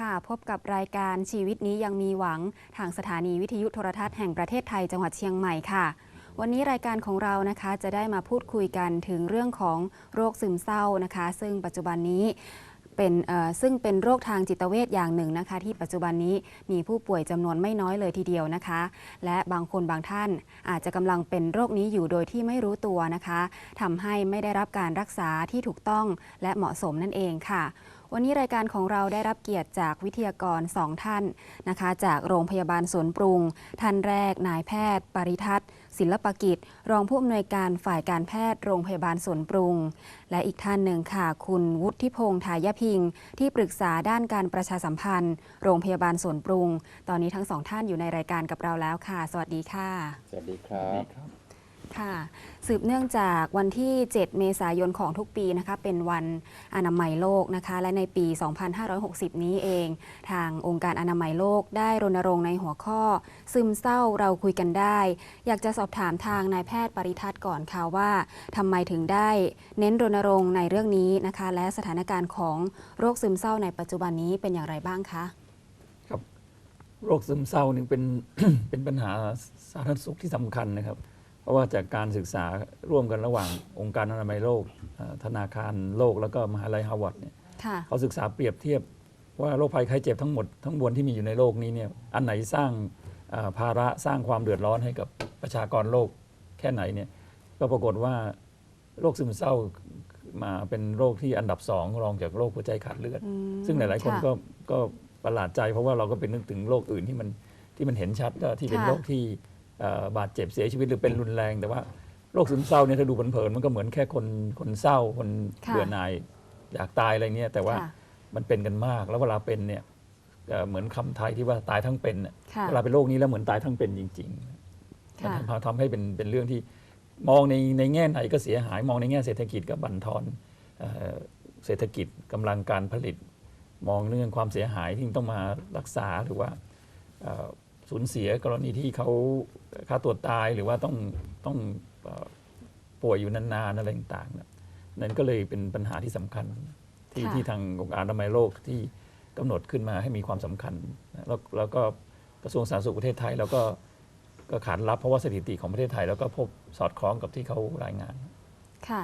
ค่ะ พบกับรายการชีวิตนี้ยังมีหวังทางสถานีวิทยุโทรทัศน์แห่งประเทศไทยจังหวัดเชียงใหม่ค่ะ วันนี้รายการของเรานะคะจะได้มาพูดคุยกันถึงเรื่องของโรคซึมเศร้านะคะ ซึ่งปัจจุบันนี้เป็นซึ่งเป็นโรคทางจิตเวชอย่างหนึ่งนะคะ ที่ปัจจุบันนี้มีผู้ป่วยจำนวนไม่น้อยเลยทีเดียวนะคะ และบางคนบางท่านอาจจะกำลังเป็นโรคนี้อยู่โดยที่ไม่รู้ตัวนะคะทำให้ไม่ได้รับการรักษาที่ถูกต้องและเหมาะสมนั่นเองค่ะ วันนี้รายการของเราได้รับเกียรติจากวิทยากรสองท่านนะคะ จากโรงพยาบาลสวนปรุง ท่านแรกนายแพทย์ ปริทัศน์ศิลปกิจ รองผู้อำนวยการฝ่ายการแพทย์โรงพยาบาลสวนปรุง และอีกท่านหนึ่งค่ะ คุณวุฒิพงษ์ทายพิง ที่ปรึกษาด้านการประชาสัมพันธ์ โรงพยาบาลสวนปรุง ตอนนี้ทั้งสองท่านอยู่ในรายการกับเราแล้วค่ะ สวัสดีค่ะ สวัสดีครับ ค่ะ สืบเนื่องจากวันที่ 7 เมษายนของทุกปีนะคะ เป็นวันอนามัยโลกนะคะ และในปี 2560 นี้เอง ทางองค์การอนามัยโลกได้รณรงค์ในหัวข้อ ซึมเศร้าเราคุยกันได้ อยากจะสอบถามทางนายแพทย์ปริทัศน์ก่อนค่ะว่าทำไมถึงได้เน้นรณรงค์ในเรื่องนี้นะคะ และสถานการณ์ของโรคซึมเศร้าในปัจจุบันนี้เป็นอย่างไรบ้างคะครับโรคซึมเศร้านี่เป็นเป็นปัญหาสาธารณสุขที่สำคัญนะครับ เพราะว่าจากการศึกษาร่วมกันระหว่างองค์การอนามัยโลกเอ่อธนาคารโลกแล้วก็มหาลัยฮาร์วาร์ดเนี่ยค่ะเขาศึกษาเปรียบเทียบว่าโรคภัยไข้เจ็บทั้งหมดทั้งมวลที่มีอยู่ในโลกนี้เนี่ยอันไหนสร้างเอ่อภาระสร้างความเดือดร้อนให้กับประชากรโลกแค่ไหนเนี่ยก็ปรากฏว่าโรคซึมเศร้ามาเป็นโรคที่อันดับสองรองจากโรคหัวใจขาดเลือดอืมซึ่งหลาย ๆ คนค่ะก็ก็ประหลาดใจเพราะว่าเราก็เป็นนึกถึงโรคอื่นที่มันที่มันเห็นชัดก็ที่เป็นค่ะโรคที่เอ่อ บาดเจ็บเสียชีวิตหรือเป็นรุนแรง แต่ว่าโรคซึมเศร้าเนี่ยถ้าดูเผินๆมันก็เหมือนแค่คนคนเศร้าคนค่ะเบื่อหน่ายอยากตายอะไรเนี่ย แต่ว่าค่ะมันเป็นกันมากแล้วเวลาเป็นเนี่ยเอ่อเหมือนคำไทยที่ว่าตายทั้งเป็นน่ะค่ะเวลาเป็นโรคนี้แล้วเหมือนตายทั้งเป็นจริงๆค่ะมันทำทำให้เป็นเป็นเรื่องที่มองในในแง่ไหนก็เสียหาย มองในแง่เศรษฐกิจก็บั่นทอนเอ่อเศรษฐกิจกำลังการผลิต มองเรื่องความเสียหายที่ต้องมารักษาหรือว่าเอ่อ สูญเสียกรณีที่เขาฆ่าตัวตายหรือว่าต้องต้องเอ่อป่วยอยู่นานๆอะไรต่างๆเนี่ยนั่นก็เลยเป็นปัญหาที่สำคัญที่ค่ะที่ทางองค์การอนามัยโลกที่กำหนดขึ้นมาให้มีความสำคัญนะแล้วแล้วก็กระทรวงสาธารณสุขประเทศไทย แล้วก็ก็ขานรับเพราะว่าสถิติของประเทศไทย แล้วก็พบสอดคล้องกับที่เขารายงาน ค่ะ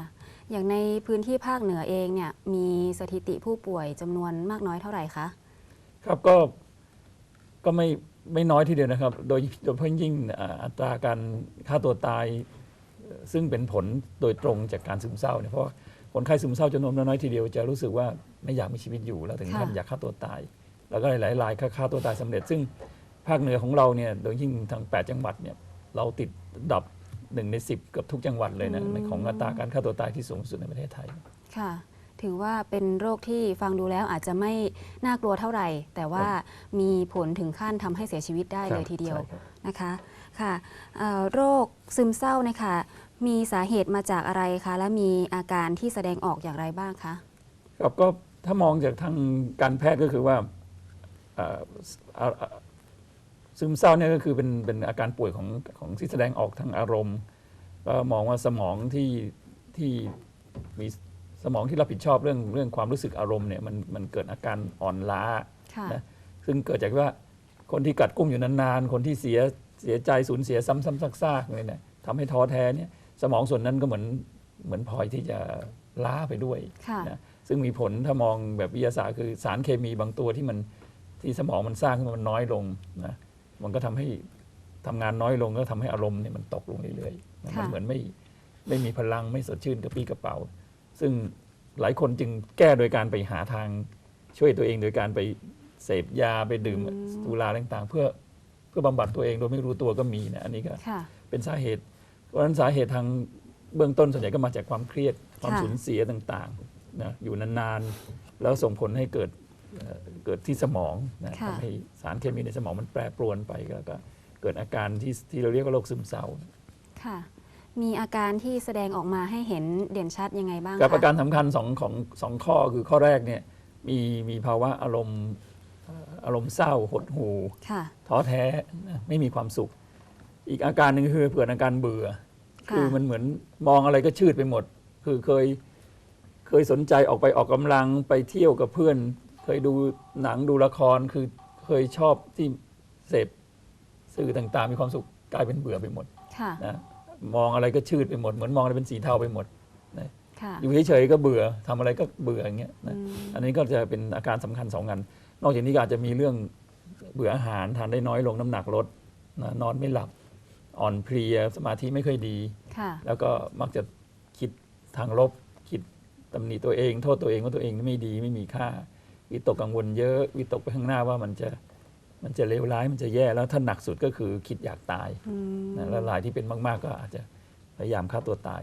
อย่างในพื้นที่ภาคเหนือเองเนี่ยมีสถิติผู้ป่วยจำนวนมากน้อยเท่าไหร่คะ ครับก็ ก็ไม่ไม่น้อยทีเดียวนะครับ โดยโดยเฉพาะยิ่งอ่าอัตราการฆ่าตัวตายเอ่อซึ่งเป็นผลโดยตรงจากการซึมเศร้าเนี่ยเพราะว่าคนไข้ซึมเศร้าจำนวนน้อยๆทีเดียวจะรู้สึกว่าไม่อยากมีชีวิตอยู่แล้วถึงขั้นค่ะอยากฆ่าตัวตาย แล้วก็หลายๆรายฆ่าฆ่าตัวตายสำเร็จ ซึ่งภาคเหนือของเราเนี่ยโดยยิ่งทาง 8 จังหวัดเนี่ยเราติดอันดับหนึ่งใน10เกือบทุกจังหวัดเลยนะในของอัตราการฆ่าตัวตายที่สูงสุดในประเทศไทยค่ะ ถือว่าเป็นโรคที่ฟังดูแล้วอาจจะไม่น่ากลัวเท่าไหร่ แต่ว่ามีผลถึงขั้นทำให้เสียชีวิตได้เลยทีเดียวใช่ครับนะคะค่ะเอ่อโรคซึมเศร้าเนะคะมีสาเหตุมาจากอะไรคะ และมีอาการที่แสดงออกอย่างไรบ้างคะครับก็ถ้ามองจากทางการแพทย์ก็คือว่าเอ่ออ่าอ่าซึมเศร้าเนี่ยก็คือเป็นเป็นอาการป่วยของของที่แสดงออกทางอารมณ์ก็มองว่าสมองที่ที่มี สมองที่รับผิดชอบเรื่องเรื่องความรู้สึกอารมณ์เนี่ยมันมันเกิดอาการอ่อนล้าค่ะนะซึ่งเกิดจากว่าคนที่กัดกุ้มอยู่นานๆ คนที่เสียเสียใจสูญเสียซ้ำๆซากๆเลยเนี่ยทำให้ท้อแท้เนี่ยสมองส่วนนั้นก็เหมือนเหมือนพลอยที่จะล้าไปด้วยค่ะนะซึ่งมีผลถ้ามองแบบวิทยาศาสตร์คือสารเคมีบางตัวที่มันที่สมองมันสร้างขึ้นมามันน้อยลงนะมันก็ทำให้ทำงานน้อยลงก็ทำให้อารมณ์เนี่ยมันตกลงเรื่อยๆนะค่ะมันเหมือนไม่ไม่มีพลังไม่สดชื่นกระปรี้กระเป๋า ซึ่ง หลายคนจึงแก้โดยการไปหาทางช่วยตัวเองโดยการไปเสพยาไปดื่มสุราต่างๆ เพื่อเพื่อบำบัดตัวเองโดยไม่รู้ตัวก็มีนะอันนี้ก็ค่ะเป็นสาเหตุ เพราะฉะนั้นสาเหตุทางเบื้องต้นส่วนใหญ่ก็มาจากความเครียดความค่ะสูญเสียต่างๆนะอยู่นานๆ แล้วส่งผลให้เกิดเอ่อเกิดที่สมองนะค่ะทำให้สารเคมีในสมองมันแปรปรวนไปแล้วก็เกิดอาการที่ที่เราเรียกว่าโรคซึมเศร้าค่ะ มีอาการที่แสดงออกมาให้เห็นเด่นชัดยังไงบ้างกับคะอาการสำคัญสองของสองข้อคือข้อแรกเนี่ยมีมีภาวะอารมณ์เอ่ออารมณ์เศร้าหดหู่ค่ะท้อแท้นะไม่มีความสุข อีกอาการหนึ่งคือเกิดอาการเบื่อค่ะคือมันเหมือนมองอะไรก็ชืดไปหมด คือเคยเคยสนใจออกไปออกกำลังไปเที่ยวกับเพื่อน เคยดูหนังดูละครคือเคยชอบที่เสพสื่อต่างๆ มีความสุขกลายเป็นเบื่อไปหมดค่ะนะ มองอะไรก็ชืดไปหมด เหมือนมองอะไรเป็นสีเทาไปหมดค่ะอยู่เฉยๆก็เบื่อทำอะไรก็เบื่ออย่างเงี้ยนะอืมอันนี้ก็จะเป็นอาการสำคัญสองอัน นอกจากนี้ก็อาจจะมีเรื่องเบื่ออาหารทานได้น้อยลงน้ำหนักลดนะนอนไม่หลับอ่อนเพลียสมาธิไม่ค่อยดีค่ะแล้วก็มักจะคิดทางลบ คิดตำหนิตัวเอง โทษตัวเองว่าตัวเองไม่ดีไม่มีค่าวิตกกังวลเยอะวิตกไปข้างหน้าว่ามันจะ มันจะเลวร้ายมันจะแย่แล้วถ้าหนักสุดก็คือคิดอยากตายอืมนะแล้วรายที่เป็นมากๆ ก็อาจจะพยายามฆ่าตัวตาย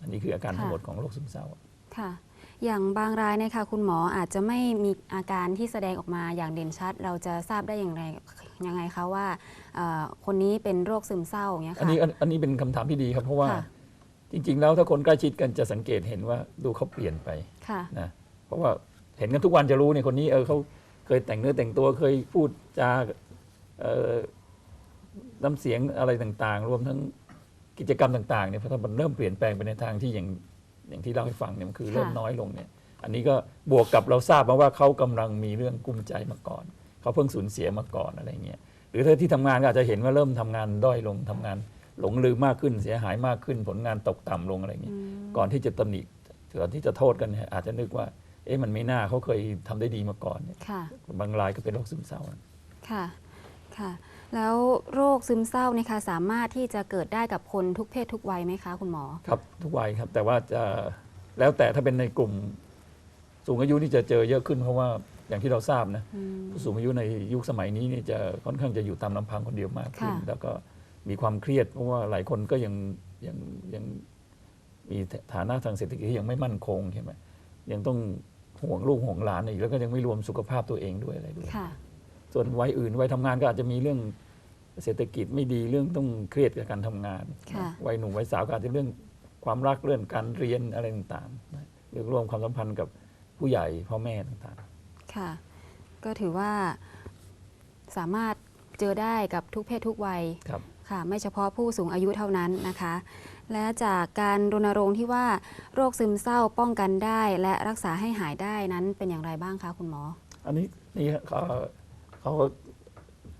อันนี้คืออาการค่ะทั้งหมดของโรคซึมเศร้าค่ะ อย่างบางรายเนี่ยค่ะคุณหมออาจจะไม่มีอาการที่แสดงออกมาอย่างเด่นชัด เราจะทราบได้อย่างไรยังไงคะว่าเอ่อคนนี้เป็นโรคซึมเศร้าอย่างเงี้ยอันค่ะนี้อันอันนี้เป็นคำถามที่ดีครับเพราะว่าค่ะจริง ๆ แล้วถ้าคนใกล้ชิดกันจะสังเกตเห็นว่าดูเขาเปลี่ยนไปค่ะนะเพราะว่าเห็นกันทุกวันจะรู้เนี่ยคนนี้เออเขา เคยแต่งเนื้อแต่งตัวเคยพูดจาเอ่อน้ำเสียงอะไรต่างๆ รวมทั้งกิจกรรมต่างๆเนี่ยพอมันเริ่มเปลี่ยนแปลงไปในทางที่อย่างอย่างที่เล่าให้ฟังเนี่ยมันคือเริ่มค่ะน้อยลงเนี่ย อันนี้ก็บวกกับเราทราบมาว่าเขากำลังมีเรื่องกุ้มใจมาก่อน เขาเพิ่งสูญเสียมาก่อนอะไรเงี้ยหรือถ้าที่ทำงานก็อาจจะเห็นว่าเริ่มทำงานด้อยลงทำงานหลงลืมมากขึ้นเสียหายมากขึ้น ผลงานตกต่ำลงอะไรเงี้ยอืมก่อนที่จะตำหนิก่อนที่จะโทษกันเนี่ยอาจจะนึกว่า เอ๊ะมันไม่น่าเขาเคยทำได้ดีมาก่อนเนี่ยค่ะบางรายก็เป็นโรคซึมเศร้าค่ะค่ะแล้วโรคซึมเศร้าเนี่ยค่ะสามารถที่จะเกิดได้กับคนทุกเพศทุกวัยไหมคะคุณหมอครับทุกวัยครับแต่ว่าจะแล้วแต่ถ้าเป็นในกลุ่มสูงอายุนี่จะเจอเยอะขึ้นเพราะว่าอย่างที่เราทราบนะอืมผู้สูงอายุในยุคสมัยนี้นี่จะค่อนข้างจะอยู่ตามลำพังคนเดียวมากขึ้นค่ะแล้วก็มีความเครียด เพราะว่าหลายคนก็ยังยังยังมีฐานะทางเศรษฐกิจที่ยังไม่มั่นคงใช่ไหมยังต้อง ห่วงลูกห่วงหลานอีกแล้วก็ยังไม่รวมสุขภาพตัวเองด้วยอะไรด้วยค่ะส่วนวัยอื่นวัยทำงานก็อาจจะมีเรื่องเศรษฐกิจไม่ดีเรื่องต้องเครียดกับการทำงานค่ะวัยหนุ่มวัยสาวก็อาจจะเรื่องความรักเรื่องการเรียนอะไรต่างๆนะเรื่องรวมความสัมพันธ์กับผู้ใหญ่พ่อแม่ต่างค่ะ ก็ถือว่าสามารถเจอได้กับทุกเพศทุกวัยๆครับค่ะ ไม่เฉพาะผู้สูงอายุเท่านั้นนะคะ และจากการรณรงค์ที่ว่าโรคซึมเศร้าป้องกันได้ และรักษาให้หายได้นั้นเป็นอย่างไรบ้างคะคุณหมอ อันนี้นี่เขาเขา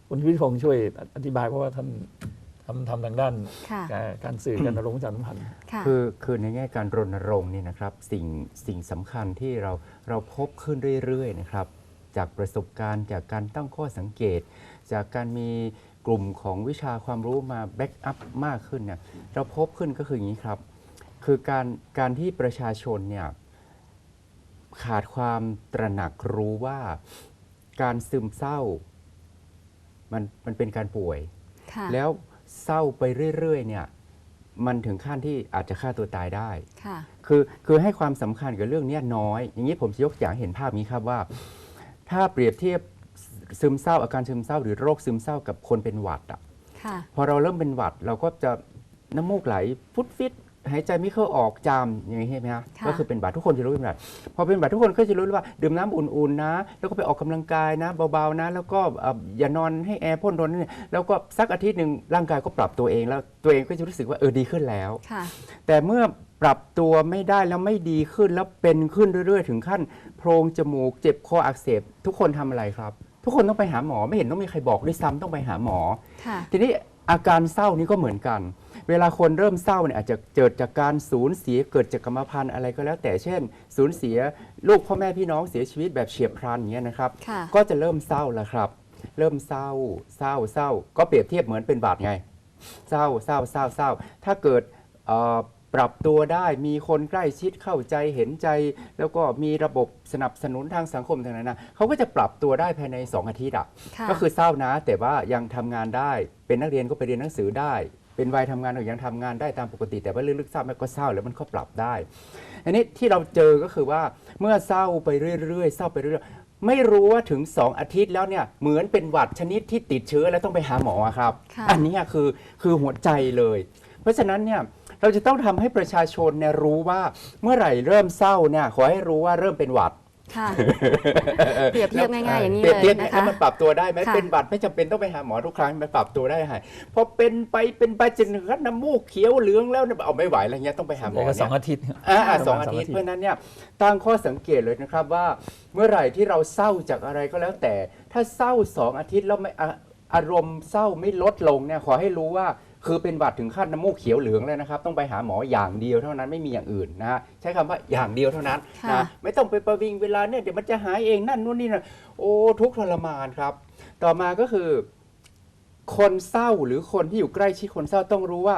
คุณพิพิธพงศ์ช่วยอธิบายเพราะว่าท่านทำทำทางด้านค่ะการสื่อการรงประชาสัมพันธ์ค่ะคือคือในแง่การรณรงค์นี่นะครับสิ่งสิ่งสำคัญที่เราเราพบขึ้นเรื่อยๆนะครับ จากประสบการณ์จากการตั้งข้อสังเกต จากการมี กลุ่มของวิชาความรู้มาแบ็กอัพมากขึ้นเนี่ยเราพบขึ้นก็คืออย่างนี้ครับ คือการการที่ประชาชนเนี่ยขาดความตระหนักรู้ว่าการซึมเศร้ามันมันเป็นการป่วยค่ะแล้วเศร้าไปเรื่อยๆเนี่ยมันถึงขั้นที่อาจจะฆ่าตัวตายได้ค่ะคือคือให้ความสำคัญกับเรื่องเนี้ยน้อย อย่างนี้ผมจะยกอย่างเห็นภาพนี้ครับว่า ถ้าเปรียบเทียบ ซึมเศร้าอาการซึมเศร้าหรือโรคซึมเศร้ากับคนเป็นหวัดอะค่ะ พอเราเริ่มเป็นหวัดเราก็จะน้ำมูกไหลฟุดฟิตหายใจไม่เข้าออกจามอย่างนี้ใช่ไหมฮะค่ะ ก็คือเป็นหวัดทุกคนจะรู้เป็นหวัดพอเป็นหวัดทุกคนก็จะรู้ว่าดื่มน้ำอุ่นๆนะ แล้วก็ไปออกกำลังกายนะ เบาๆนะ แล้วก็เอ่ออย่านอนให้แอร์พ่นร้อนเนี่ยแล้วก็สักอาทิตย์หนึ่งร่างกายก็ปรับตัวเอง แล้วตัวเองก็จะรู้สึกว่าเออดีขึ้นแล้ว ค่ะ แต่เมื่อปรับตัวไม่ได้แล้วไม่ดีขึ้นแล้วเป็นขึ้นเรื่อย ๆ ถึงขั้น โพรงจมูก เจ็บคออักเสบทุกคนทำอะไรครับ ทุกคนต้องไปหาหมอไม่เห็นต้องมีใครบอกด้วยซ้ำต้องไปหาหมอ ค่ะ ทีนี้อาการเศร้านี้ก็เหมือนกัน เวลาคนเริ่มเศร้าเนี่ยอาจจะเกิดจากการสูญเสียเกิดจากกรรมพันธุ์อะไรก็แล้ว แต่เช่น สูญเสียลูกพ่อแม่พี่น้องเสียชีวิตแบบเฉียบพลันอย่างเงี้ยนะครับ ค่ะ ก็จะเริ่มเศร้าแล้วครับ เริ่มเศร้า เศร้าเศร้า ก็เปรียบเทียบเหมือนเป็นบาดไง เศร้าเศร้าเศร้าเศร้า ถ้าเกิดเอ่อ ปรับตัวได้มีคนใกล้ชิดเข้าใจเห็นใจ แล้วก็มีระบบสนับสนุนทางสังคมทางนั้นนะเขาก็จะปรับตัวได้ภายใน 2 อาทิตย์อะค่ะ ก็คือเศร้านะ แต่ว่ายังทำงานได้ เป็นนักเรียนก็ไปเรียนหนังสือได้ เป็นวัยทำงานก็ยังทำงานได้ตามปกติ แต่ว่าลึกๆเศร้ามันก็เศร้าแล้วมันก็ปรับได้อันนี้ที่เราเจอก็คือว่าเมื่อเศร้าไปเรื่อยๆเศร้าไปเรื่อยๆไม่รู้ว่าถึง 2 อาทิตย์แล้วเนี่ยเหมือนเป็นหวัดชนิดที่ติดเชื้อแล้วต้องไปหาหมออะครับ ค่ะ อันเนี้ยคือคือหัวใจเลย เพราะฉะนั้นเนี่ย เราจะต้องทำให้ประชาชนเนี่ยรู้ว่าเมื่อไหร่เริ่มเศร้าเนี่ยขอให้รู้ว่าเริ่มเป็นหวัดค่ะเปรียบเทียบง่ายๆอย่างนี้เปรีเลยบเทียบนะแล้คะวมันปรับตัวได้ไหมค่ะเป็นหวัดไม่จำเป็นต้องไปหาหมอทุกครั้งมันปรับตัวได้หายพอเป็นไปเป็นไปจนถึงขั้นน้ำมูกเขียวเหลืองแล้วเนี่ยเอาไม่ไหวอะไรเงี้ยต้องไปหาหมอแล้วก็เนี่ยสองอาทิตย์อ่าอ่าประมาณสองอาสองทิตย์อาทิตย์เพราะฉะนั้นเนี่ยตั้งข้อสังเกตเลยนะครับว่า เมื่อไหร่ที่เราเศร้าจากอะไรก็แล้วแต่ ถ้าเศร้าสองอาทิตย์แล้วไม่อะอารมณ์เศร้าไม่ลดลงเนี่ยขอให้รู้ว่า คือเป็นหวัดถึงขั้นน้ำมูกเขียวเหลืองเลยนะครับ ต้องไปหาหมออย่างเดียวเท่านั้นไม่มีอย่างอื่นนะฮะใช้คำว่าอย่างเดียวเท่านั้นค่ะนะไม่ต้องไปประวิงเวลาเนี่ยเดี๋ยวมันจะหายเองนั่นนู่นนี่นะโอ้ทุกข์ทรมานครับ ต่อมาก็คือ คนเศร้าหรือคนที่อยู่ใกล้ชิดคนเศร้าต้องรู้ว่า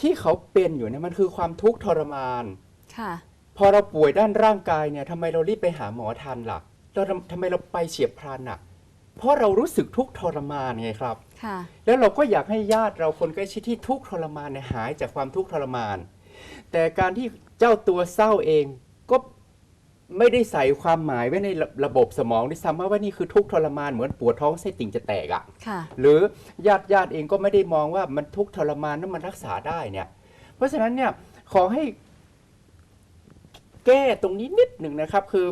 ที่เขาเป็นอยู่เนี่ยมันคือความทุกข์ทรมานค่ะพอเราป่วยด้านร่างกายเนี่ยทำไมเรารีบไปหาหมอทันล่ะเราทำทำไมเราไปเฉียบพลันอะเพราะเรารู้สึกทุกข์ทรมานไงครับค่ะ แล้วเราก็อยากให้ญาติเราคนใกล้ชิดที่ทุกข์ทรมานเนี่ยหายจากความทุกข์ทรมาน แต่การที่เจ้าตัวเศร้าเองก็ไม่ได้ใส่ความหมายไว้ในระระบบสมองด้วยซ้ำว่านี่คือทุกข์ทรมานเหมือนปวดท้องไส้ติ่งจะแตกอะค่ะ หรือญาติญาติเองก็ไม่ได้มองว่ามันทุกข์ทรมานนั้นมันรักษาได้เนี่ย เพราะฉะนั้นเนี่ยขอให้ แก้ตรงนี้นิดหนึ่งนะครับ คือ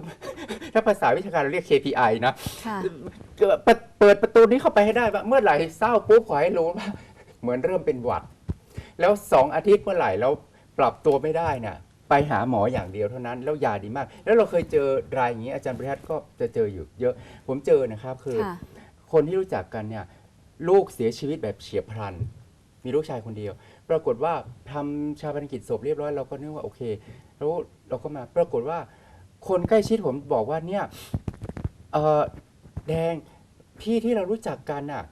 ถ้าภาษาวิชาการเราเรียก KPI นะค่ะเปิดเปิดประตูนี้เข้าไปให้ได้ว่าเมื่อไหร่เศร้าปุ๊บขอให้รู้ว่าเหมือนเริ่มเป็นหวัด แล้วสองอาทิตย์เมื่อไหร่แล้วปรับตัวไม่ได้เนี่ยไปหาหมออย่างเดียวเท่านั้น แล้วยาดีมาก แล้วเราเคยเจอรายอย่างนี้ อาจารย์ประทัดก็จะเจออยู่เยอะ ผมเจอนะครับคือ ค่ะ คนที่รู้จักกันเนี่ยลูกเสียชีวิตแบบเฉียบพลัน มีลูกชายคนเดียว ปรากฏว่าทำชาปนกิจศพเรียบร้อยเราก็นึกว่าโอเค แล้วเราก็มาปรากฏว่า คนใกล้ชิดผมบอกว่าเนี่ยเออแดงพี่ที่เรารู้จักกันน่ะ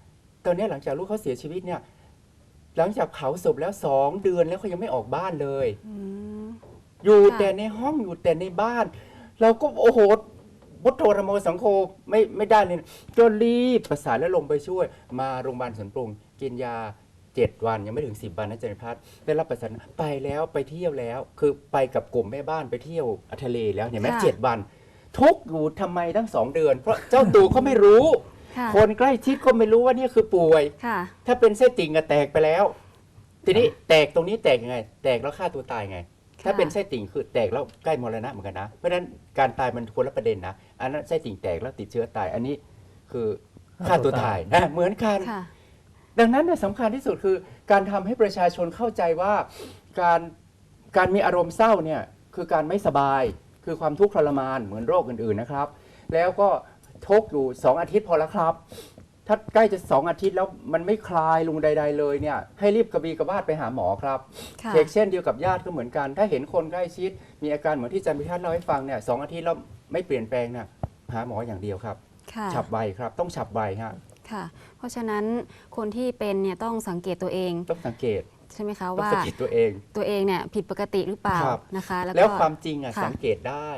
ตอนเนี้ยหลังจากลูกเขาเสียชีวิตเนี่ย หลังจากเผาศพแล้วสองเดือนแล้วเขายังไม่ออกบ้านเลย อืม อยู่ค่ะ แต่ในห้องอยู่แต่ในบ้าน เราก็โอ้โหพุทโธธรรมโมสังโฆไม่ไม่ได้เลยก็รีบประสานแล้วลงไปช่วย มาโรงพยาบาลสวนปรุงกินยา เจ็ดวันยังไม่ถึงสิบวันนะเจนพัฒน์ได้รับประสานไปแล้วไปเที่ยวแล้ว คือไปกับกลุ่มแม่บ้านไปเที่ยวทะเลแล้วเห็นไหมค่ะ เจ็ดวัน ทุกข์อยู่ทำไมตั้งสองเดือน เพราะเจ้าตัวเขาไม่รู้ ค่ะ คนใกล้ชิดก็ไม่รู้ว่านี่คือป่วย ค่ะ ถ้าเป็นเส้นติ่งอะแตกไปแล้ว ทีนี้แตกตรงนี้แตกยังไง แตกแล้วฆ่าตัวตายไง ถ้าเป็นไส้ติ่งคือแตกแล้วใกล้มรณะเหมือนกันนะ เพราะฉะนั้นการตายมันคนละประเด็นนะ อันนั้นไส้ติ่งแตกแล้วติดเชื้อตาย อันนี้คือฆ่าตัวตายนะเหมือนกัน ค่ะ ดังนั้นเนี่ยสำคัญที่สุดคือการทำให้ประชาชนเข้าใจว่าการการมีอารมณ์เศร้าเนี่ยคือการไม่สบายคือความทุกข์ทรมานเหมือนโรคอื่นๆนะครับ แล้วก็ทุกข์อยู่ 2 อาทิตย์พอแล้วครับ ถ้าใกล้จะ 2 อาทิตย์แล้วมันไม่คลายลงใด ๆ เลยเนี่ยให้รีบกระบีกระบาดไปหาหมอครับค่ะเช็คเช่นเดียวกับญาติก็เหมือนกัน ถ้าเห็นคนใกล้ชิด มีอาการเหมือนที่อาจันพิทัศน์เล่าให้ฟังเนี่ยสองอาทิตย์แล้วไม่เปลี่ยนแปลงเนี่ยหาหมออย่างเดียวครับค่ะฉับไวครับต้องฉับไวฮะค่ะ เพราะฉะนั้นคนที่เป็นเนี่ยต้องสังเกตตัวเองต้องสังเกตใช่ไหมคะต้องว่าสะกิดตัวเองตัวเองเนี่ยผิดปกติหรือเปล่าครับนะคะ แล้วแล้วก็ความจริงอะค่ะสังเกตได้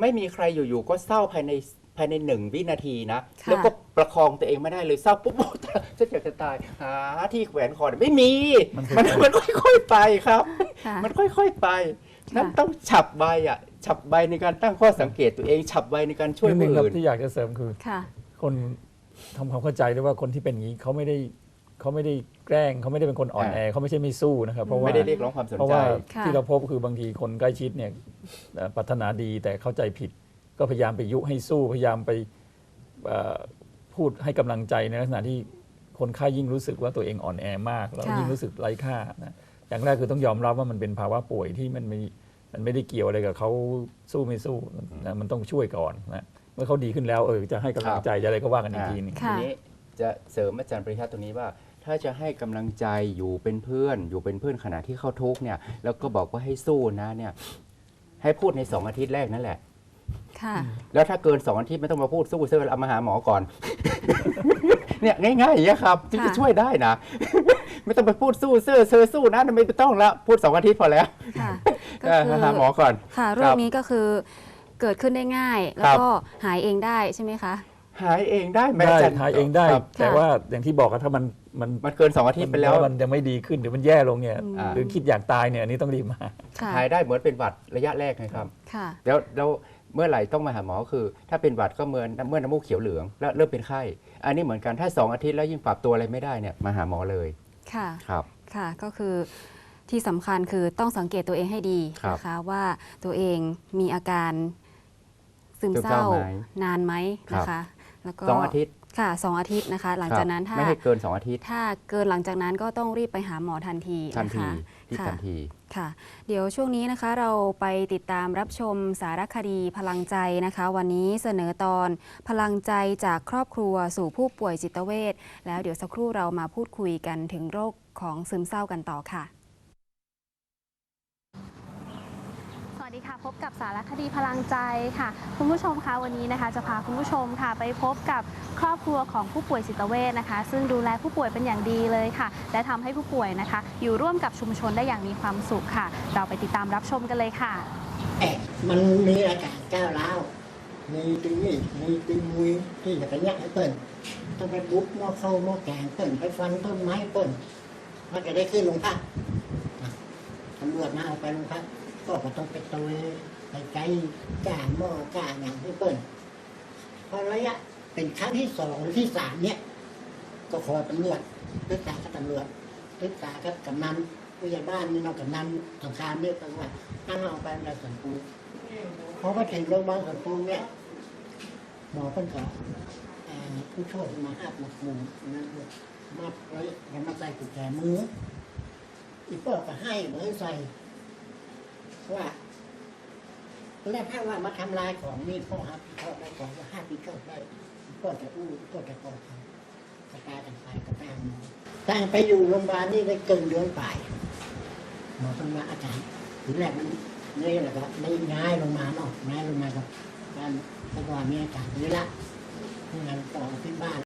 ไม่มีใครอยู่ๆก็เศร้าภายในภายในหนึ่งวินาทีนะค่ะแล้วก็ประคองตัวเองไม่ได้เลยเศร้าปุ๊บโอ้จะจะจะตายหาที่แขวนคอเนี่ยไม่มีมันมันมันค่อยๆไปครับค่ะมันค่อยๆไปค่ะนั้นต้องฉับไวอะฉับไวในการตั้งข้อสังเกตตัวเองฉับไวในการช่วยนิดนึผู้งครับอื่นที่อยากจะเสริมคือค่ะคน ทำความเข้าใจด้วยว่าคนที่เป็นอย่างนี้เขาไม่ได้เขาไม่ได้แกล้งเขาไม่ได้เป็นคนอ่อนอ่าแอเขาไม่ใช่ไม่สู้นะครับเพราะว่าไม่ได้เรียกร้องความสนเพราะใจ ว่าค่ะ ที่เราพบคือบางทีคนใกล้ชิดเนี่ยเอ่อปรารถนาดีแต่เข้าใจผิด ก็พยายามไปยุให้สู้ พยายามไปเอ่อพูดให้กำลังใจในลักษณะที่คนไข้ยิ่งรู้สึกว่าตัวเองอ่อนแอมาก แล้วค่ะ ยิ่งรู้สึกไร้ค่านะอย่างแรกคือต้องยอมรับว่ามันเป็นภาวะป่วยที่มันไม่มันไม่ได้เกี่ยวอะไรกับเขาสู้ไม่สู้นะมันต้องช่วยก่อนนะ เมื่อเขาดีขึ้นแล้วเออจะให้กำลังใจจะอะไรก็ว่ากันอีกทีหนึงค่ะทีนี้จะเสริมอาจารย์ปริชาตรงนี้ว่า ถ้าจะให้กำลังใจอยู่เป็นเพื่อน อยู่เป็นเพื่อนขณะที่เขาทุกข์เนี่ยแล้วก็บอกว่าให้สู้นะเนี่ยให้พูดในสองอาทิตย์แรกนั่นแหละ ค่ะ แล้วถ้าเกินสองอาทิตย์ไม่ต้องมาพูดสู้เสื้อเอามาหาหมอก่อน เนี่ยง่ายๆอย่างเงี้ยครับที่จะค่ะ ช่วยได้นะ ไม่ต้องไปพูดสู้เสื้อเซอสู้นะไม่ต้องแล้วพูดสองอาทิตย์พอแล้วค่ะ ก็เออคือหาหมอก่อน ค่ะโรครัคบนี้ก็คือ เกิดขึ้นได้ง่าย แล้ครัวบก็หายเองได้ใช่ไหมคะ หายเองได้ไหมได้อาจารย์ทายเองได้ ครับ แต่ค่ะว่าอย่างที่บอกอะถ้ามันมันมันเกินสองอาทิตย์ไปแล้ว มันยังไม่ดีขึ้นหรือมันแย่ลงเนี่ยอ่า หรือคิดอยากตายเนี่ยอันนี้ต้องรีบมา ค่ะหายได้เหมือนเป็นหวัดระยะแรกนะครับ ค่ะ แล้วแล้วเมื่อไหร่ต้องมาหาหมอคือ ถ้าเป็นหวัดก็เมื่อเมื่อน้ำมูกเขียวเหลืองแล้วเริ่มเป็นไข้ อันนี้เหมือนกันถ้า 2 อาทิตย์แล้วยิ่งปรับตัวอะไรไม่ได้เนี่ยมาหาหมอเลยค่ะ ครับ ค่ะก็คือที่สำคัญคือต้องสังเกตตัวเองให้ดีครับนะคะว่าตัวเองมีอาการ ซึมซึมเศเศร้าร้าไหม นานไหมครับนะคะแล้วก็สองอาทิตย์ค่ะสองอาทิตย์นะคะ หลังครับจากนั้นถ้าไม่ให้เกิน2อาทิตย์ถ้าเกินหลังจากนั้นก็ต้องรีบไปหาหมอทันทีทันนะทีคะที่ค่ะ ทันที ค่ะเดี๋ยวช่วงนี้นะคะเราไปติดตามรับชมสารคดีพลังใจนะคะ วันนี้เสนอตอนพลังใจจากครอบครัวสู่ผู้ป่วยจิตเวชแล้วเดี๋ยวสักครู่เรามาพูดคุยกันถึงโรคของซึมเศร้ากันต่อค่ะ สวัสดีค่ะ พบกับสารคดีพลังใจค่ะ คุณผู้ชมคะวันนี้นะคะ จะพาคุณผู้ชมค่ะ ไปพบกับครอบครัวของผู้ป่วยจิตเวชนะคะ ซึ่งดูแลผู้ป่วยเป็นอย่างดีเลยค่ะ และทำให้ผู้ป่วยนะคะ อยู่ร่วมกับชุมชนได้อย่างมีความสุขค่ะ เราไปติดตามรับชมกันเลยค่ะเอ๊มันมีอากาศก้าวร้าวมีตีมีมีตีมุยที่จะไปยักให้เปิ้นต้องไปบุกม้อเข้าม้อแกงเปิ้นไปฟันต้นไม้เปิ้นมันจะได้ขึ้นลงพักตำรวจมาเอาไปลงพัก ก็ก็ต้องไปตัวไปไกลก้าหม้อก้าอย่างที่เปิ้นพอระยะเป็นครั้งที่สองที่สามเนี่ยก็ขอตำรวจปรึกษากับตำรวจปรึกษากับกำนันผู้ใหญ่บ้านนี่นอกกำนันสงครามเนี่ยก็ว่าตั้งเอาไปในส่วนปูเพอมาถึงโรงพยาบาลส่วนปูเนี่ยหมอเพิ่นก็ผู้ช่วยมาหับมาหมูนั่นเลยมาไว้แล้วมาใส่กุญแจมืออีกพ่อก็ให้ไว้ใส่ ว่าแล้วถ้าว่ามาทำลายของนี่พ่อครับพ่อได้ของว่าห้าปีเก้าได้พ่อจะอู้พ่อจะก่อทำกระจายกันไปกระจายหมตั้งไปอยู่โรงพยาบาลนี่ได้เกินเดือนไปหมอต้องมาอาจารย์ทีแรกมันนี่แหละครับไม่ย้ายลงมาเนาะย้ายลงมากับการประกอบมีอาการนี้ละที่งานต่อที่บ้าน